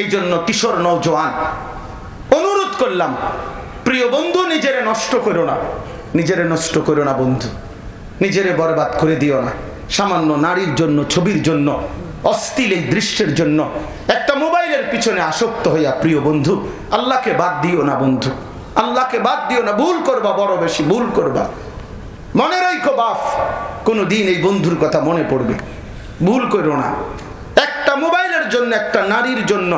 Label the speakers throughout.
Speaker 1: এই জন্য কিশোর নৌজওয়ান অনুরোধ করলাম, প্রিয় বন্ধু, নিজেরে নষ্ট করো না। নিজেরে নষ্ট করো না বন্ধু। নিজেরে বরবাদ করে দিও না। সামান্য নারীর জন্য, ছবির জন্য অস্থিল এই দৃশ্যের জন্য একটা মোবাইলের পিছনে আসক্ত হইয়া, প্রিয় বন্ধু, আল্লাহকে বাদ দিও না বন্ধু। আল্লাহকে বাদ দিও না। ভুল করবা, বড় বেশি ভুল করবা। মনে রাখো বাপ কোনো দিন এই বন্ধুর কথা মনে পড়বে। ভুল করো না। একটা মোবাইলের জন্য, একটা নারীর জন্য,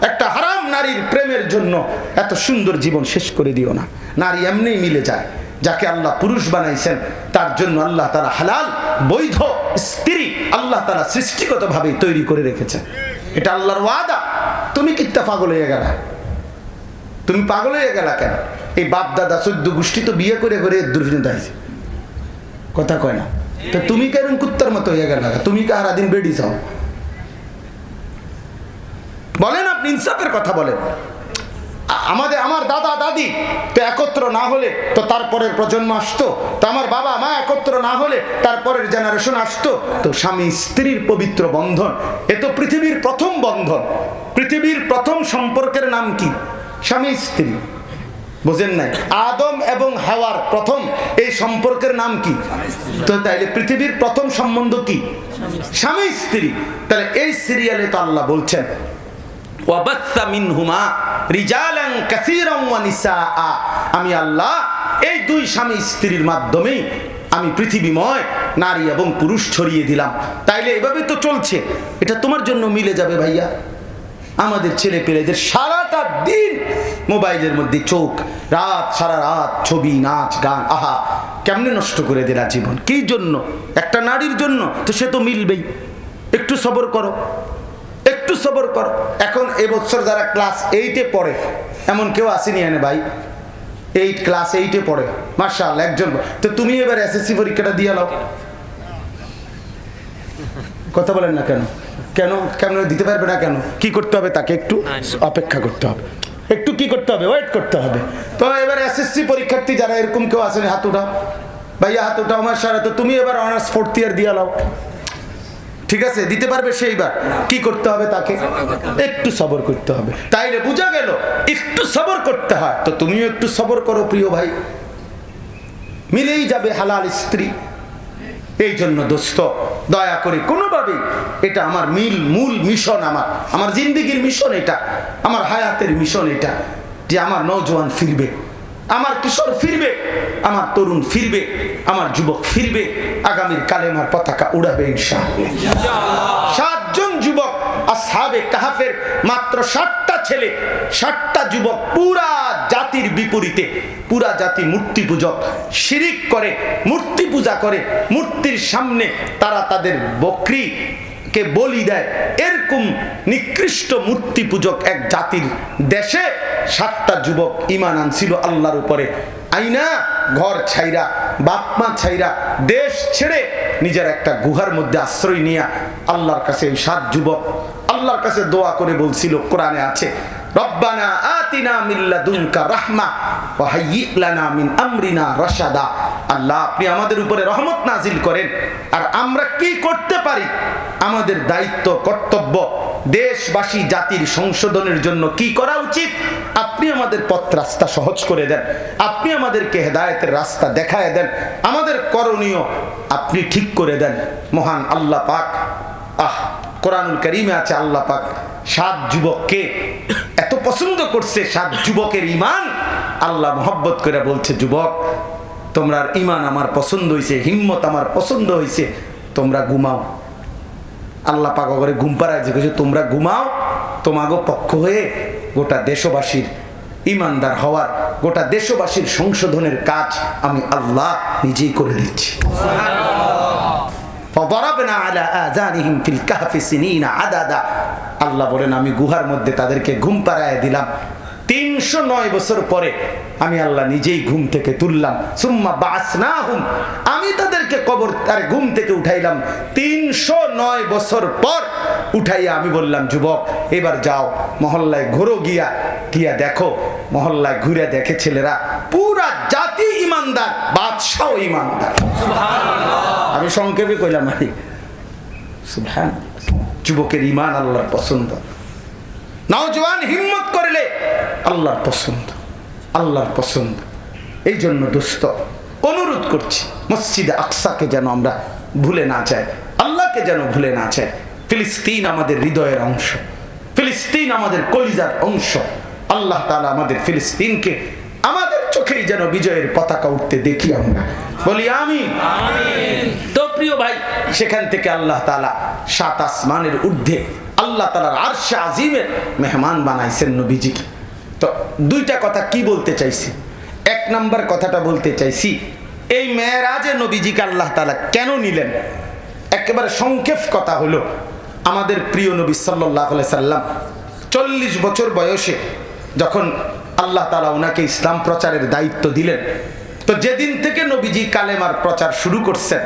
Speaker 1: একটা হারাম নারীর প্রেমের জন্য এত সুন্দর জীবন শেষ করে দিও না। নারী এমনিই মিলে যায়, যাকে আল্লাহ পুরুষ বানাইছেন, তার জন্য আল্লাহ তারা হালাল, বৈধ, স্ত্রী আল্লাহ তারা সৃষ্টিগতভাবে তৈরি করে রেখেছেন। এটা আল্লাহর ওয়াদা। তুমি কিত্তা পাগল হয়ে গেলা? তুমি পাগল হয়ে গেলা কেন? এই বাপ দাদা চোদ্দ গোষ্ঠী তো বিয়ে করে করে এর দুর্বিনীত হয়েছে। কথা কয় না। তো তুমি কেন কুত্তার মতো হয়ে গেলা? তুমি কাহারা দিন বেডি চাও বলেন আপনি ইনসাফের কথা বলেন। আমাদের আমার দাদা, দাদি তো একত্র না হলে তো তারপরের প্রজন্ম আসতো। তো আমার বাবা মা একত্র না হলে তারপরের জেনারেশন আসতো। তো স্বামী স্ত্রীর পবিত্র বন্ধন, এ তো পৃথিবীর প্রথম বন্ধন। পৃথিবীর প্রথম সম্পর্কের নাম কি? স্বামী স্ত্রী। বুঝেন নাই? আদম এবং হাওয়ার প্রথম, এই সম্পর্কের নাম কি? তো তাইলে পৃথিবীর প্রথম সম্বন্ধ কি? স্বামী স্ত্রী। তাহলে এই সিরিয়ালে তো আল্লাহ বলছেন আমি আল্লাহ, এই দুই স্বামী স্ত্রীর মাধ্যমেই আমি পৃথিবীময় নারী এবং পুরুষ ছড়িয়ে দিলাম। তাইলে এভাবে তো চলছে। এটা তোমার জন্য মিলে যাবে ভাইয়া। আমাদের ছেলে পেলেদের সারাটা দিন মোবাইলের মধ্যে চোখ, রাত সারা রাত ছবি, নাচ, গান, আহা, কেমনে নষ্ট করে দেরা জীবন কি জন্য? একটা নারীর জন্য? তো সে তো মিলবেই। একটু সবর করো। সবর করো। এখন এবছর যারা ক্লাস এইটে পড়ে এমন কেউ আসেনি এনে ভাই। এইট ক্লাস এইটে পড়ে। মার্শাল একজন তো তুমি এবার এসএসসি পরীক্ষাটা দিয়ে নাও। কথা বলেন না কেন? কেন? কেন দিতে পারবে না কেন? কি করতে হবে তাকে একটু অপেক্ষা করতে হবে। একটু কি করতে হবে? ওয়েট করতে হবে। তো এবার এসএসসি পরীক্ষার্থী যারা এরকম কেউ আসেন হাত উঠাও। ভাইয়া হাত উঠাও আমার সারা তো তুমি এবার অনার্স ফোর্থ ইয়ার দিয়ে নাও। ঠিক আছে, দিতে পারবে সেইবার কি করতে হবে তাকে? একটু সবর করতে হবে। তাইলে বোঝা গেল, একটু সবর করতে হয়। তো তুমিও একটু সবর করো প্রিয় ভাই। মিলেই যাবে হালাল স্ত্রী। এই জন্য দোস্ত, দয়া করে কোনোভাবেই এটা আমার মিল, মূল মিশন আমার। আমার জিন্দিগির মিশন এটা, আমার হায়াতের মিশন এটা, যে আমার নৌজওয়ান ফিরবে। আমার কিশোর ফিরবে আমার তরুণ ফিরবে আমার যুবক ফিরবে আগামীর কালেমার পতাকা উড়াবে সাতজন যুবক আসহাবে কাহাফের মাত্র ষাটটা ছেলে ষাটটা যুবক পুরা জাতির বিপরীতে পুরা জাতি মূর্তি পূজক শিরিক করে মূর্তি পূজা করে মূর্তির সামনে তারা তাদের বকরি কে বলি দেয়। এরকম নিকৃষ্ট মূর্তি পূজক এক জাতির দেশে সাতটা যুবক ইমান আনছিল আল্লাহর উপরে। আইনা, ঘর ছাইরা বাপমা ছাইরা, দেশ ছেড়ে নিজের একটা গুহার মধ্যে আশ্রয় নিয়ে আল্লাহর কাছে এই সাত যুবক আল্লাহর কাছে দোয়া করে বলছিল, কোরআনে আছে আল্লাহ, আপনি আমাদের উপরে রহমত নাজিল করেন। আর আমরা কি করতে পারি? আমাদের দায়িত্ব, কর্তব্য দেশবাসী জাতির সংশোধনের জন্য কি করা উচিত? আপনি আমাদের পথ রাস্তা সহজ করে দেন। আপনি আমাদেরকে হেদায়েতের রাস্তা দেখায় দেন। আমাদের করণীয় আপনি ঠিক করে দেন। মহান আল্লাহ পাক, আহ, কোরআনুল করিমে আছে আল্লাহ পাক, সাত যুবককে এত পছন্দ করছে, সাত যুবকের ইমান আল্লাহ মোহব্বত করে বলছে, যুবক তোমরা ইমান আমার পছন্দ হয়েছে হিম্মত আমার পছন্দ হয়েছে তোমরা ঘুমাও। আল্লাহ পাক করে ঘুম পাড়ায় যে তোমরা ঘুমাও, তোমাগো পক্ষ হয়ে গোটা দেশবাসীর ইমানদার হওয়ার গোটা দেশবাসীর সংশোধনের কাজ আমি আল্লাহ নিজেই করে দিচ্ছি। আল্লাহ বলেন আমি গুহার মধ্যে তাদেরকে ঘুম পাড়ায় দিলাম। তিনশো নয় বছর পরে আমি আল্লাহ নিজেই ঘুম থেকে তুললাম। সুম্মা বাসনাহুম আমি তাদেরকে কবর আরে ঘুম থেকে উঠাইলাম। তিনশো নয় বছর পর উঠাইয়া আমি বললাম যুবক এবার যাও। মহল্লায় ঘোরো গিয়া। গিয়া দেখো মহল্লায় ঘুরে দেখে ছেলেরা পুরা জাতি ইমানদার বাদশাহ ইমানদার। আমি সংক্ষেপে কইলাম যুবকের ইমান আল্লাহর পছন্দ। নওজওয়ান হিম্মত করলে আল্লাহর পছন্দ আল্লাহর পছন্দ। এই জন্য দোস্ত অনুরোধ করছি মসজিদে আকসাকে যেন আমরা ভুলে না চাই আল্লাহকে যেন ভুলে না চাই ফিলিস্তিন আমাদের হৃদয়ের অংশ ফিলিস্তিন আমাদের কলিজার অংশ। আল্লাহ তালা আমাদের ফিলিস্তিনকে আমাদের চোখেই যেন বিজয়ের পতাকা উঠতে দেখি আমরা। বলি আমি তো প্রিয় ভাই সেখান থেকে আল্লাহ তালা সাত আসমানের ঊর্ধ্বে আল্লাহ তাআলার আরশে আজিমের মেহমান বানাইছেন নবীজিকে। তো দুইটা কথা কি বলতে চাইছি? এক নাম্বার কথাটা বলতে চাইছি, এই মেয়েরাজে নবীজিকে আল্লাহ তালা কেন নিলেন? একেবারে সংক্ষেপ কথা হলো, আমাদের প্রিয় নবী সাল্লাহ সাল্লাম চল্লিশ বছর বয়সে যখন আল্লাহ তালা ওনাকে ইসলাম প্রচারের দায়িত্ব দিলেন, তো যেদিন থেকে নবীজি কালেমার প্রচার শুরু করছেন,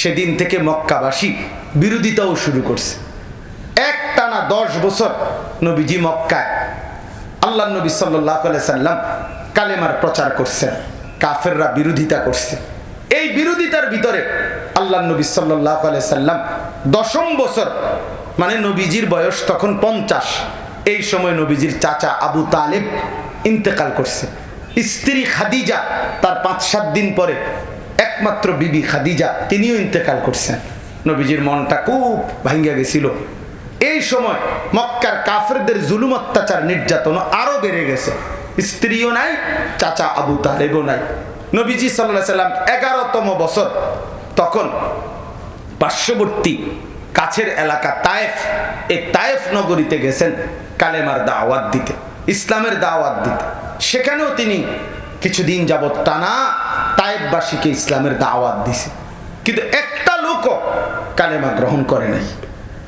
Speaker 1: সেদিন থেকে মক্কাবাসী বিরোধিতাও শুরু করছে। দশ বছর নবীজি মক্কায়। আল্লাহ নবী সাল্লাম কালেমার প্রচার করছেন, কাফেররা বিরোধিতা করছে। এই বিরোধিতার ভিতরে আল্লাহ নবী সাল্লাহ সাল্লাম দশম বছর মানে নবীজির বয়স তখন পঞ্চাশ, এই সময় নবীজির চাচা আবু তালেব ইন্তেকাল করছে। স্ত্রী খাদিজা তার পাঁচ সাত দিন পরে, একমাত্র বিবি খাদিজা তিনিও ইন্তেকাল করছেন। নবীজির মনটা খুব ভাঙ্গা গেছিল। এই সময় মক্কার কাফেরদের জুলুম অত্যাচার নির্যাতন আরও বেড়ে গেছে। স্ত্রীও নাই, চাচা আবু তালেবও নাই। নবীজি সাল্লাহ সাল্লাম এগারোতম বছর তখন পার্শ্ববর্তী কাছের এলাকা তায়েফ, এই তায়েফ নগরীতে গেছেন কালেমার দাওয়াত দিতে, ইসলামের দাওয়াত দিতে। সেখানেও তিনি কিছুদিন যাবৎ টানা তায়েফবাসীকে ইসলামের দাওয়াত দিছে। কিন্তু একটা লোকও কালেমা গ্রহণ করে নাই।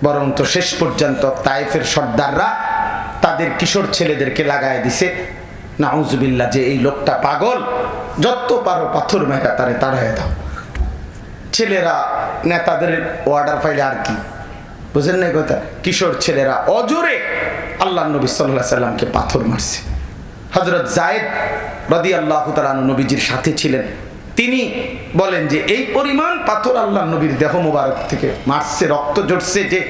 Speaker 1: বরং তো শেষ পর্যন্ত তায়েফের সর্দাররা তাদের কিশোর ছেলেদেরকে লাগায় দিছে। নাউজুবিল্লা যে এই লোকটা পাগল, যত পারো পাথর মেরা তারে তাড়ায় দাও। ছেলেরা, নেতাদের অর্ডার পাইলে আর কি? বুঝেন না কথা? কিশোর ছেলেরা অজোরে আল্লাহ নবী সাল্লাহ সাল্লামকে পাথর মারছে। হজরত জায়েদ রদি আল্লাহ তালানু নবীজির সাথে ছিলেন। তিনি বলেন যে, এই পরিমাণ পাথর আল্লাহ নবীর দেহ মোবারক থেকে। মারছে, রক্ত জড়ছে যে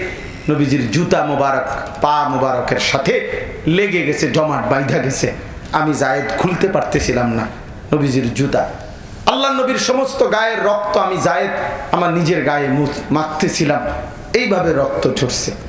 Speaker 1: নবীজির জুতা মোবারক, পা মোবারকের সাথে লেগে গেছে, জমাট বাইধা গেছে। আমি জায়েদ খুলতে পারতেছিলাম না নবীজির জুতা। আল্লাহ নবীর সমস্ত গায়ের রক্ত আমি জায়েদ আমার নিজের গায়ে মাখতেছিলাম। এইভাবে রক্ত ঝরছে।